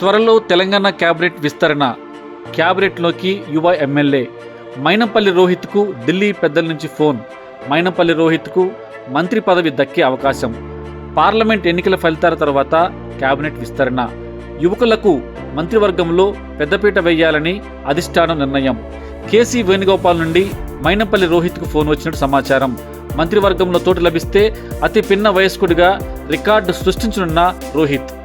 త్వరలో తెలంగాణ క్యాబినెట్ విస్తరణ. క్యాబినెట్లోకి యువ ఎమ్మెల్యే. మైనంపల్లి రోహిత్కు ఢిల్లీ పెద్దల నుంచి ఫోన్. మైనంపల్లి రోహిత్కు మంత్రి పదవి దక్కే అవకాశం. పార్లమెంట్ ఎన్నికల ఫలితాల తర్వాత క్యాబినెట్ విస్తరణ. యువకులకు మంత్రివర్గంలో పెద్దపీట వేయాలని అధిష్టానం నిర్ణయం. కేసీ వేణుగోపాల్ నుండి మైనంపల్లి రోహిత్కు ఫోన్ వచ్చినట్టు సమాచారం. మంత్రివర్గంలో తోటి లభిస్తే అతి పిన్న వయస్కుడిగా రికార్డు సృష్టించనున్న రోహిత్.